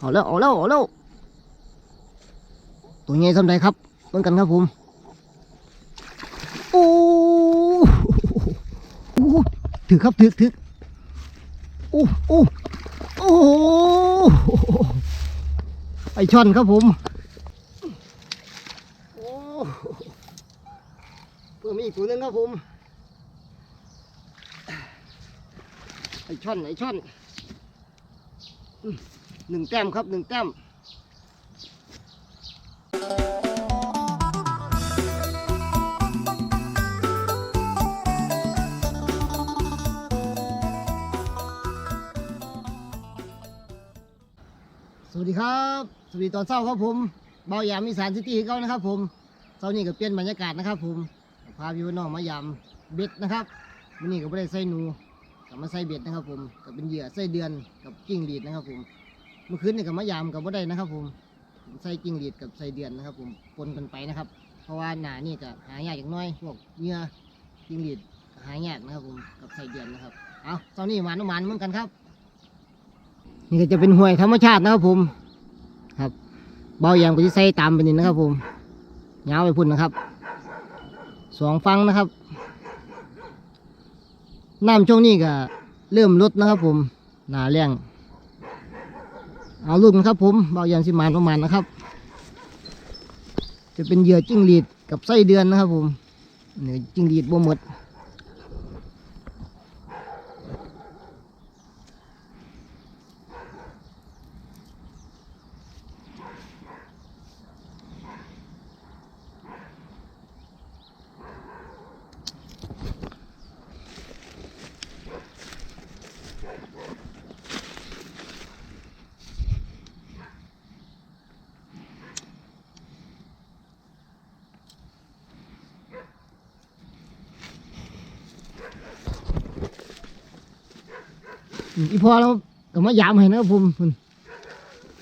เอาแล้วเอาแล้วเอาแล้วตัวใหญ่สำใดครับเหมือนกันครับผมโอ้โอ้ถือครับถือถือโอ้โอ้โอ้ไอช่อนครับผมโอ้เพิ่มอีกตัวนึงครับผมไอช่อนไอช่อนอืม หนึ่งแต้มครับหนึ่งแต้มสวัสดีครับ สวัสดีตอนเช้าครับผม เบายามอีสานซิตี้เขานะครับผมเช้านี้ก็เปลี่ยนบรรยากาศนะครับ ผมพาพี่พี่น้องมายามเบ็ดนะครับวันนี้ก็ไม่ได้ใส่หนูกับมาใส่เบ็ดนะครับผมกับเป็นเหยื่อใส่เดือนกับกิ้งหรีดนะครับผม มื่อคืนนี่กับมายามกับว่ได้นะครับ ผมใส่กิ้งหรีดกับใส่เดือนนะครับ ผมปนกันไปนะครับ เพราะว่าหนานี่ก็หายากอย่างน้อยพวกเหยื่อกิ้งหรีดหายากนะครับ ผมกับใส่เดือนนะครับเอาตอนนี้หวานน้ำมันเหมือนกันครับ นี่ก็จะเป็นห้วยธรรมชาตินะครับ ผมครับ เบาอย่างก็จะใส่ตามไปนี่นะครับ ผมยาวไปพุ่นนะครับสองฟังนะครับน้ำช่วงนี้ก็เริ่มลดนะครับ ผมหนาแรง เอาลูกนะครับผมเบายันสิมานประมาณนะครับ จะเป็นเหยื่อจิ้งหรีดกับไส้เดือนนะครับผมเนื้อจิ้งหรีดบ่หมด อีพอเราก็มายามให้นะครับผม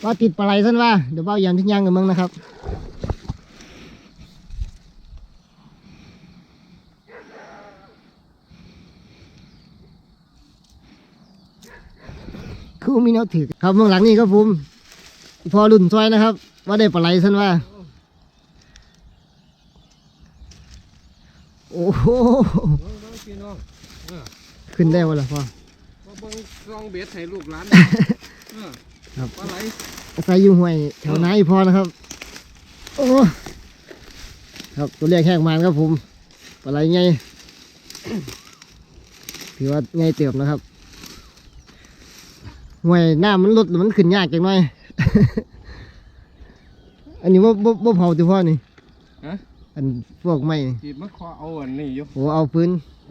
ว่าติดปลาไหลสั้นว่าเดี๋ยวเบายันทิ้งยางกับมึงนะครับคือมีแนวถือครับเมืองหลังนี้ครับผมอีพอรุ่นซอยนะครับ ว่าได้ปลาไหลสั้นว่า โอ้โหขึ้นได้วะล่ะพ่อ บิ่งซองเบ็ดให้ลูกหลานเออครับปลาไหลอาศัยอยู่ห้วยแถวนาอีพอนะครับ โอ้ ครับตัวเรียกแห้งมานครับผมปลาไหลไงถือว่าไงเติบนะครับห้วยหน้ามันลดหรือมันขึ้นยากจังหน่อย อันนี้ว่าบ่บ่เผาตัวพ่อนี่ฮะ อันพวกไม้นี่จีบมาขอเอาอันนี้อยู่โอ้เอาปืน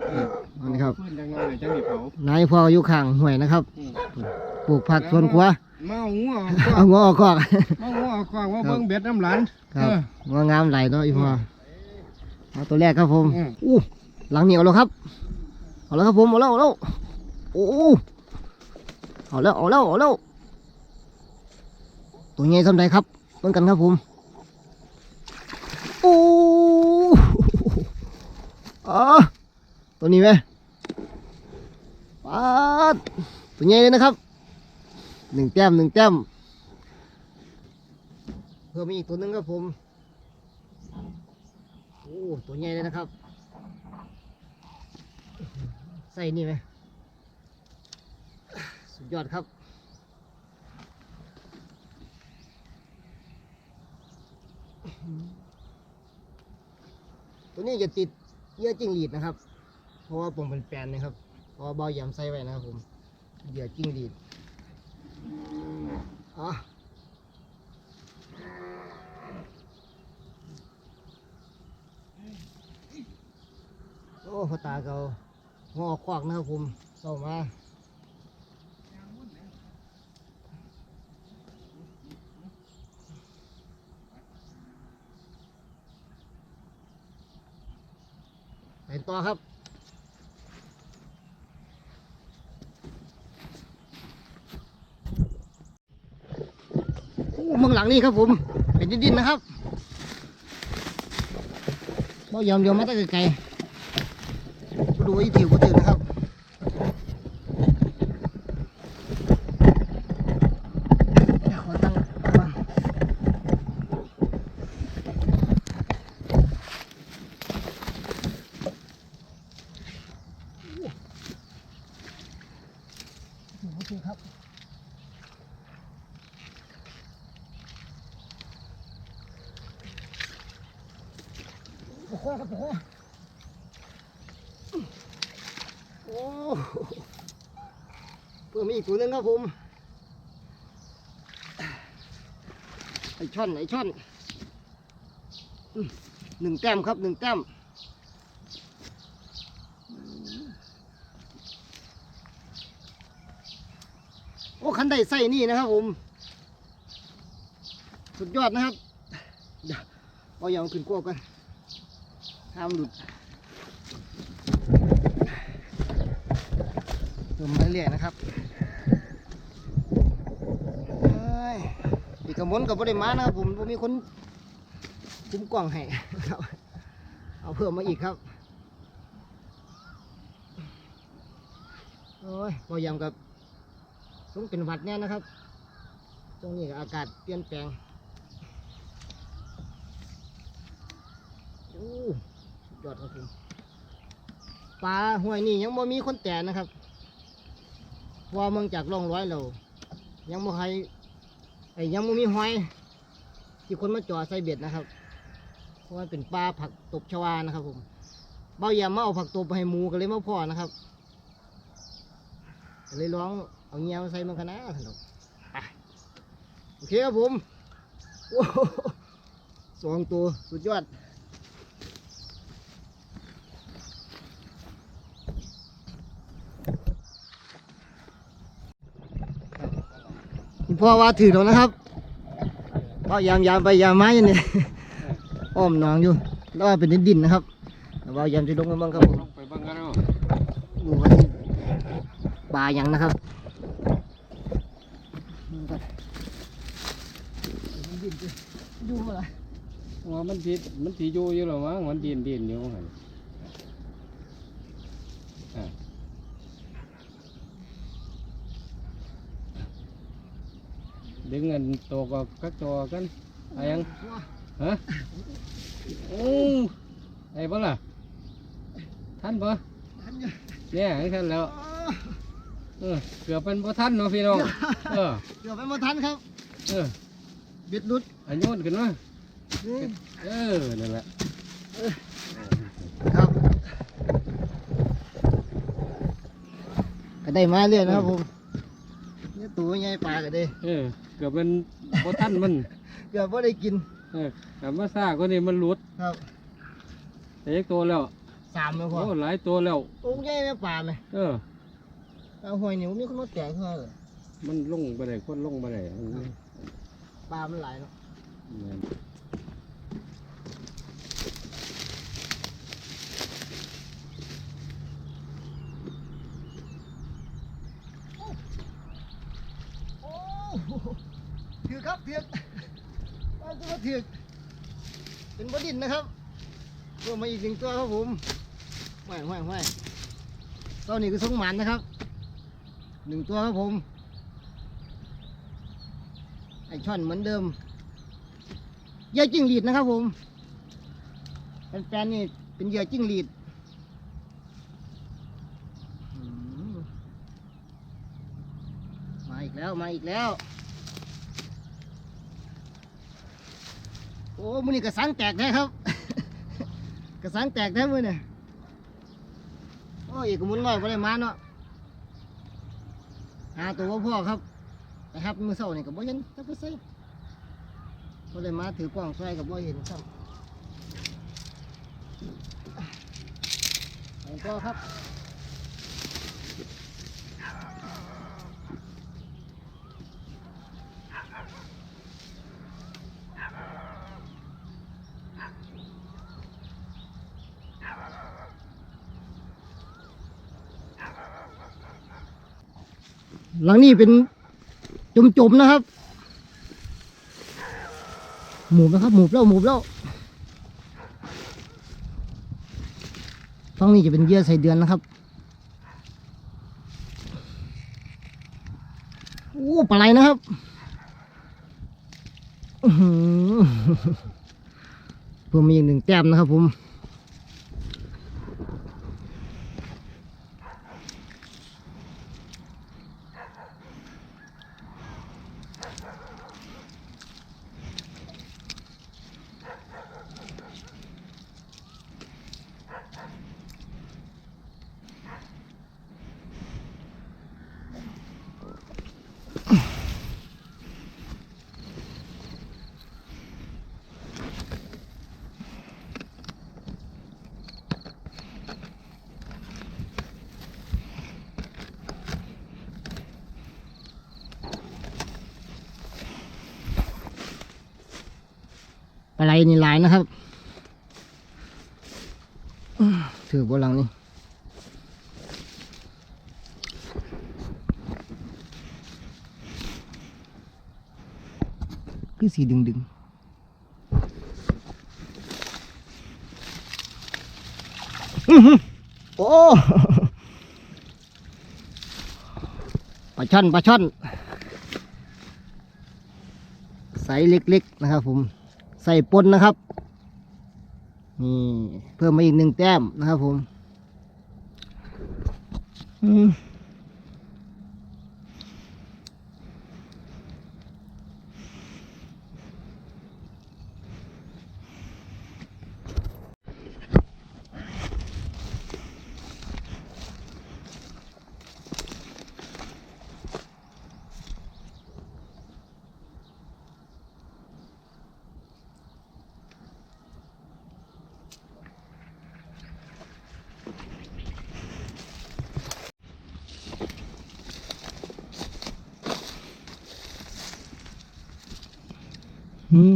เอออันนี้ครับพื้นจังเลยจังนี่เผานายพ่ออยู่ข้างห้วยนะครับ อืมปลูกผักสวนครัวมาเอางัวเอาหัวออกคอกมางัวเอาควางมาเบิ่งเบ็ดน้ำหลาน ครับเอองางามไหลายเนาะอีพ่อเอาตัวแรกครับผมอืม อู้หลังเหนียวแล้วครับเอาแล้วครับผมเอาแล้วเอาแล้วโอ้เอาแล้วเอาแล้วเอาแล้วตัวใหญ่สำใดครับเหมือนกันครับผมโอ้ อาตัวนี้ไหมปาดตัวใหญ่เลยนะครับหนึ่งแต้มหนึ่งแต้มเพิ่มอีกตัวหนึงครับผมโอ้ตัวใหญ่เลยนะครับ ใส่นี่ไหมสุดยอดครับตัวนี้จะติด เหยื่อจิ้งหรีดนะครับ เพราะว่าผมเป็นแฟนนะครับเพราะเบาเบายำใส่ไว้นะครับผมเหยื่อจิ้งหรีดอ๋อโอ้พ่อตาเขางอควักนะครับผมเศร้ามา ไปต่อครับโอ้เมืองหลังนี่ครับผมเป็นดินๆนะครับเรายอมยอมมาตั้งไกลดูอีถิวก็ถึงนะครับ ครับ โอ้ครับโอ้โหโอ้เพิ่มอีกตัวนึงครับผมไอช่อนไอช่อนหนึ่งแต้มครับหนึ่งแต้ม โอ้คันได้ไส้นี่นะครับผม สุดยอดนะครับเดี๋ยวเอาอย่างขึ้นกวบกันห้ามหลุดเติมมาเรื่อยนะครับอีกกระมนกับบริมานะครับผมผมมีคนคุ้มกล่องให้ครับ เอาเพิ่มมาอีกครับโอ้ยพอยำกับ ต้องเป็นหวัดแน่นะครับ ตรงนี้อากาศเปลี่ยนแปลงอ้สุดยอดครับผมปลาห้วยนี่ยังบ่มีคนแต่นะครับพราะว่าเมืองจากร่องร้อยเรายังบ่ใครไอ้ยังบ่มีหอย ที่คนมาจ่อใส่เบ็ดนะครับ เพราะว่าเป็นปลาผักตบชวานะครับ ผมเบ้าแยามมาเอาผักตบไปให้หมูก็เลยมาพ่อนะครับเลยร้อง เอาเงี้ยวใส่มันกันนะสนุกไปโอเคครับผมโอ้โหสองตัวสุดยอดคุณพ่อว่าถือแล้วนะครับเพราะยามยามไปยามมาอยู่เนี่ยอ้อมหนองอยู่ แล้วว่าเป็นดินๆนะครับแต่ว่ายามจะลงมาบ้างครับผมลงไปเบ้างกันเนาะดูว่าปลาอย่างนะครับ ดูมาละว่ามันติดมันสีอยู่อยู่หรอมั้งมันดินดินอยู่หันอะดึงเงินโตกับกักตัวกันอะไรยังฮะโอ้ไอ้บ่ล่ะท่านบ่เนี่ยให้ท่านแล้วเออเกือบเป็นบ่ท่านเนาะพี่น้องเออเกือบไปหมาทันครับ เออ เบ็ดหลุดอันโยนขึ้นมานี่เออ นั่นแหละครับ ก็ได้มาเรื่อยนะครับผมเนี่ยตัวใหญ่ปลาก็ได้เออ เกือบเป็นบ่ท่านมัน เกือบว่าได้กิน เออกับมาซ่าก็นี่มันหลุดครับแต่ยักตัวแล้วสามแล้วพอโอ้หลายตัวแล้วตัวใหญ่ไหมปลาไหมเออเอาหอยเหนียวมีคนมาแตกเท่าไหร่มันลงไปไหนคนลงไปไหน ปลามันหลายเนาะโอ้ถือครับถือกเอาจะมาถือกเป็นบดินนะครับเพิ่มมาอีกหนึ่งตัวครับผมแหว่งแหว่งแหว่งตัวนี้คือสงหมันนะครับหนึ่งตัวครับผม ไอช่อนเหมือนเดิมเหยื่อจิ้งหรีดนะครับผมแฟนๆนี่เป็นเหยื่อจิ้งหรีดมาอีกแล้วมาอีกแล้ว โอ้มือนี่กระสังแตกแท้ครับ กระสังแตกแท้มือเนี่ยโอ้ยกมุนน้อยไ่ได้มาเนาะหาตัวพ่อครับ นะครับมือเศร้านี่กับบ่เห็นจักไปใส่ก็เลยมาถือกล้องช่กับบ่เห็นครับแล้วก็ครับหลังนี้เป็น จมๆนะครับ หมูนะครับ หมูแล้วหมูแล้วฝั่งนี้จะเป็นเยื่อใส่เดือนนะครับโอ้ปลาไหลนะครับอื้อหือเพิ่มมาอีกหนึ่งแต้มนะครับผม ปลาไหลนี่หลายนะครับถือบนหลังนี่คือสีดึงดึงอื้อหือโอ้ปลาช่อนปลาช่อนไซส์เล็ก ๆ นะครับผม ใส่ปนนะครับนี่เพิ่มมาอีกหนึ่งแต้มนะครับผม อืม อืม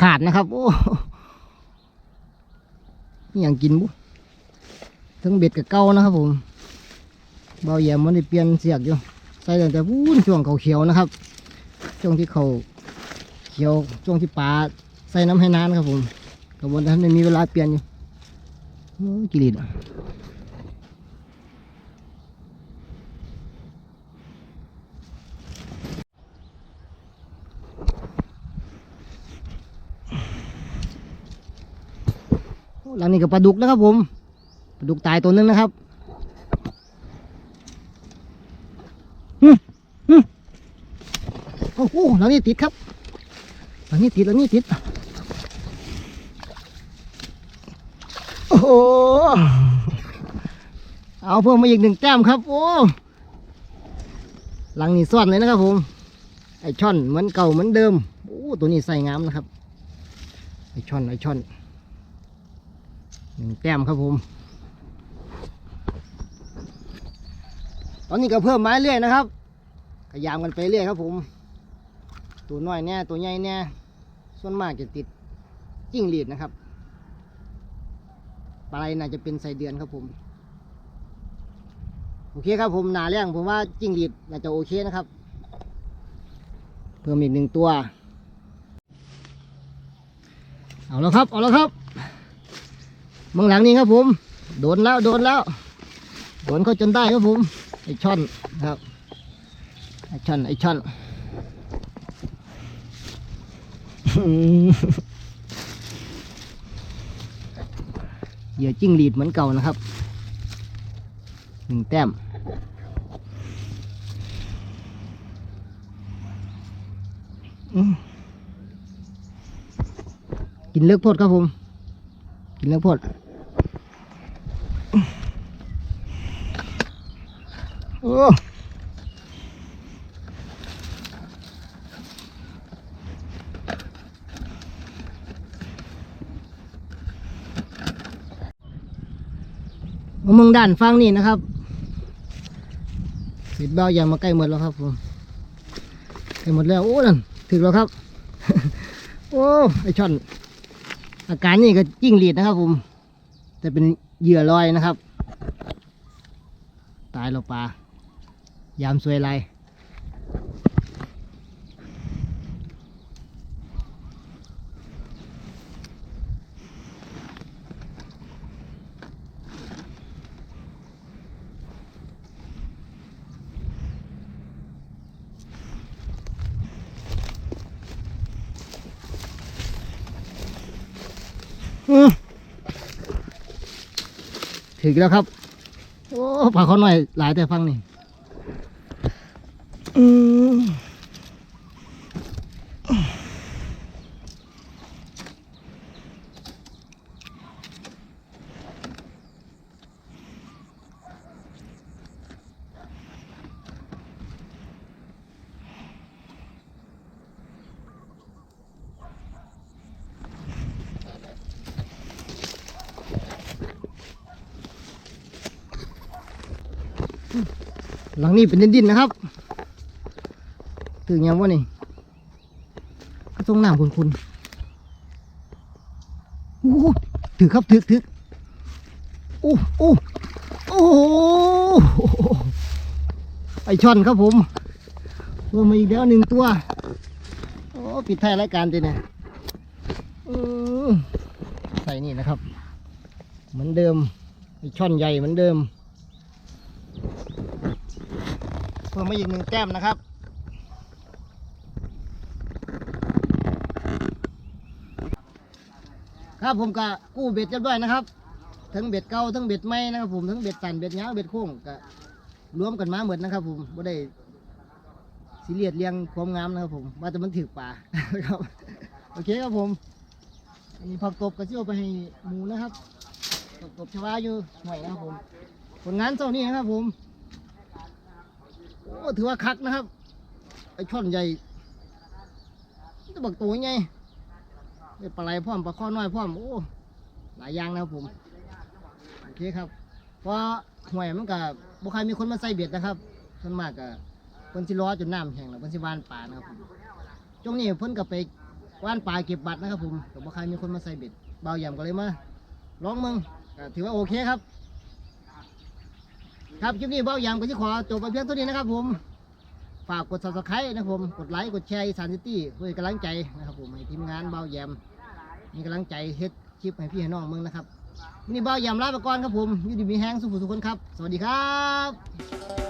ขาดนะครับ โอ้อย่างกินบุทั้งเบ็ดกับเก้านะครับผมเบาแยมมันได้เปลี่ยนเสียกอยู่ ใส่แต่พูนช่วงเขาเขียวนะครับ ช่วงที่เขาเขียว ช่วงที่ปลาใส่น้ำให้นานครับผมกระบวนการนั้มีเวลาเปลี่ยนอยู่กิริดอะ หลังนี้กับปลาดุกนะครับผมปลาดุกตายตัวหนึงนะครับหึหึโอ้โหหลังนี้ติดครับหลังนี้ติดหลังนี้ติดโอ้โหเอาเพิ่มมาอีกหนึ่งแต้มครับ โอ้หลังนี้ซ่อนเลยนะครับผม ไอช่อนเหมือนเก่าเหมือนเดิมโอ้ตัวนี้ใส่งามนะครับไอช่อนไอช่อน หนึ่งแต้มครับผม ตอนนี้ก็เพิ่มไม้เรื่อยนะครับขยามกันไปเรื่อยครับผม ตัวน้อยแน่ตัวใหญ่แน่ส่วนมากจะติดจิ้งหรีดนะครับปลาไหลน่าจะเป็นไส้เดือนครับผมโอเคครับผมหนาแรงผมว่าจิ้งหรีดน่าจะโอเคนะครับ เพิ่มอีกหนึ่งตัว เอาแล้วครับ เอาแล้วครับ มืองหลังนี้ครับผม โดนแล้วโดนแล้ว โดนเขาจนได้ครับผมไอช่อนนะครับไอช่อนไอช่อนเหยื่อจิ้งหรีดเหมือนเก่านะครับหนึ่งแต้มกินเลือกโพดครับผม กินเลือกโพดโอ้มาเมืองด้านฟังนี่นะครับสิบเบ้ายังมาใกล้หมดแล้วครับผมใกล้หมดแล้ว โอ้นั่นถึงแล้วครับ โอ้ ไอช่อน อาการนี่ก็จิ้งหรีดนะครับผม แต่เป็นเหยื่อลอยนะครับ ตายแล้วปลายามสวยไร ถึงแล้วครับ โอ้ปลาเขาหน่อยหลายแต่ฟังนี่อืม หลังนี้เป็นดินๆนะครับถึงยังวะนี่ก็ต้องน้ำคุณคุณโอ้ถือครับถือถือโอ้โอ้โอ้โหไอช่อนครับผมรวมมาอีกแล้วหนึ่งตัวโอ้ปิดท้ายรายการจีเนี่ยใส่นี่นะครับ เหมือนเดิมไอช่อนใหญ่เหมือนเดิม เพิ่มมาอีกหนึ่งแต้มนะครับ ครับผมก็กู้เบ็ดเรียบร้อยนะครับ ทั้งเบ็ดเก่าทั้งเบ็ดใหม่นะครับ ผมทั้งเบ็ดตันเบ็ดยาวเบ็ดโค้งก็รวมกันมาหมดนะครับ ผมไม่ได้ซีเรียสเรียงความงามนะครับผม ว่าจะมันถือป่าครับ โอเคครับผมอันนี้ผักตบก็จะเอาไปให้หมูนะครับผักตบชวาอยู่หน่อยนะครับผม ผลงานเจ้านี้นะครับผม โอ้ถือว่าคักนะครับ ไอช่อนใหญ่จะบักตัวใหญ่ได้ปลาไหลพร้อมปลาข้อน้อยพร้อมโอ้หลายอย่างนะครับผมโอเคครับ เพราะห่วยมันก็บ่ใครมีคนมาใส่เบ็ดนะครับส่วนมากก็เพิ่นสิรอจนน้ำแห้งแล้วเพิ่นสิว่านปลานะครับผมช่วงนี้เพิ่นก็ไปว่านปลาเก็บบัตรนะครับผมแต่บ่ใครมีคนมาใส่เบ็ดเบาหยำก็เลยมาลองมึงถือว่าโอเคครับ ครับคลิปนี้เบาหยมก็จะขอจบไปเพียงเท่านี้นะครับ ผมฝากกด subscribe นะครับผมกดไลค์กดแชร์อีสานซิตี้เพื่อกำลังใจนะครับผมให้ทีมงานเบาแยมมีกำลังใจเฮ็ดคลิปให้พี่ให้น้องมึงนะครับนี่เบาแยมลาไปก่อนครับผมยูดีมีแห้งสุขสุขคนครับ สวัสดีครับ